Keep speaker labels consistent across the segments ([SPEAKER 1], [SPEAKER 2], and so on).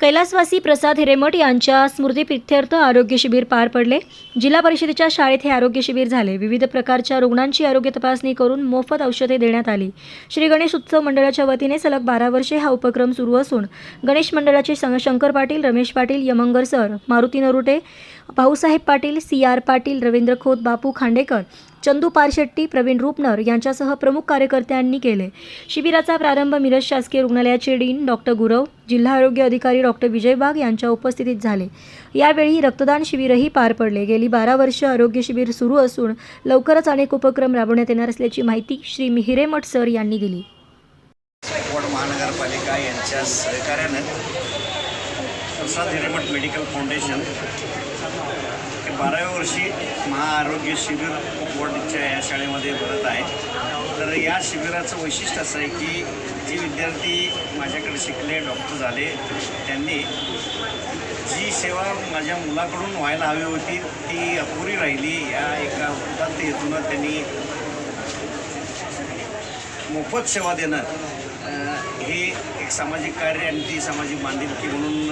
[SPEAKER 1] कैलासवासी प्रसाद हिरेमठ यांच्या स्मृतीप्रित्यर्थ आरोग्य शिबिर पार पडले. जिल्हा परिषदेच्या शाळेत हे आरोग्य शिबिर झाले. विविध प्रकारच्या रुग्णांची आरोग्य तपासणी करून मोफत औषधे देण्यात आली. श्री गणेश उत्सव मंडळाच्या वतीने सलग बारा वर्षे हा उपक्रम सुरू असून गणेश मंडळाचे Shankar Patil Ramesh Patil Yamangar sir Maruti Narute Bhausaheb Patil C R Patil Ravindra Khot Bapu Khandekar Chandu Parshetti Pravin Rupnar यांच्यासह प्रमुख कार्यकर्त्यांनी केले. शिबिराचा प्रारंभ मिरज शासकीय रुग्णालयाचे डीन डॉक्टर गुरव जिल्हा आरोग्य अधिकारी डॉक्टर विजय वाघ यांच्या उपस्थितीत झाले. यावेळी रक्तदान शिबिरही पार पडले. गेली बारा वर्ष आरोग्य शिबिर सुरू असून लवकरच अनेक उपक्रम राबवण्यात येणार असल्याची माहिती श्री हिरेमठ सर यांनी दिली.
[SPEAKER 2] महानगरपालिका यांच्या सहकार्यानं प्रसाद हिरेमठ मेडिकल फाउंडेशन हे बाराव्या वर्षी महाआरोग्य शिबिर बोर्डच्या या शाळेमध्ये भरत आहे. तर या शिबिराचं वैशिष्ट्य असं आहे की जे विद्यार्थी माझ्याकडे शिकले डॉक्टर झाले त्यांनी जी सेवा माझ्या मुलाकडून व्हायला हवी होती ती अपुरी राहिली. या एका उदात्त हेतूनं त्यांनी मोफत सेवा देणं हे एक सामाजिक कार्य आणि ती सामाजिक बांधिलकी म्हणून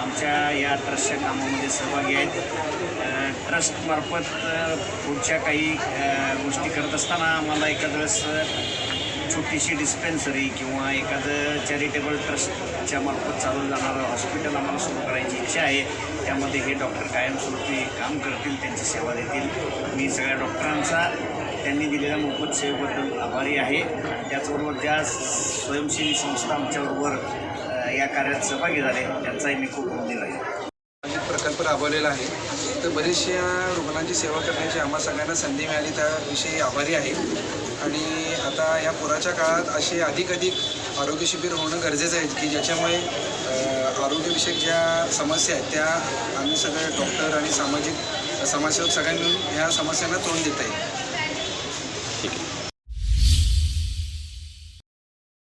[SPEAKER 2] आमच्या या ट्रस्टच्या कामामध्ये सहभागी आहेत. ट्रस्टमार्फत पुढच्या काही गोष्टी करत असताना आम्हाला एखाद्या वेळेस छोटीशी डिस्पेन्सरी किंवा एखादं चॅरिटेबल ट्रस्टच्या मार्फत चालवलं जाणारं हॉस्पिटल आम्हाला सुरू करायची इच्छा आहे. त्यामध्ये हे डॉक्टर कायमस्वरूपी काम करतील त्यांची सेवा देतील. मी सगळ्या डॉक्टरांचा त्यांनी दिलेल्या मोफत सेवेबद्दल आभारी आहे. त्याचबरोबर ज्या स्वयंसेवी संस्था आमच्याबरोबर या कार्यात सहभागी झाले. त्यांचाही मी खूप मंदिर आहे.
[SPEAKER 3] सामाजिक प्रकल्प राबवलेला आहे. तर बरेचशा रुग्णांची सेवा करण्याची आम्हा सगळ्यांना संधी मिळाली त्याविषयी आभारी आहे. आणि आता या पुराच्या काळात असे अधिक अधिक आरोग्य शिबिर होणं गरजेचं आहे की ज्याच्यामुळे आरोग्यविषयक ज्या समस्या आहेत त्या आम्ही सगळे डॉक्टर आणि सामाजिक समाजसेवक सगळ्यांनी ह्या समस्यांना तोंड देता येईल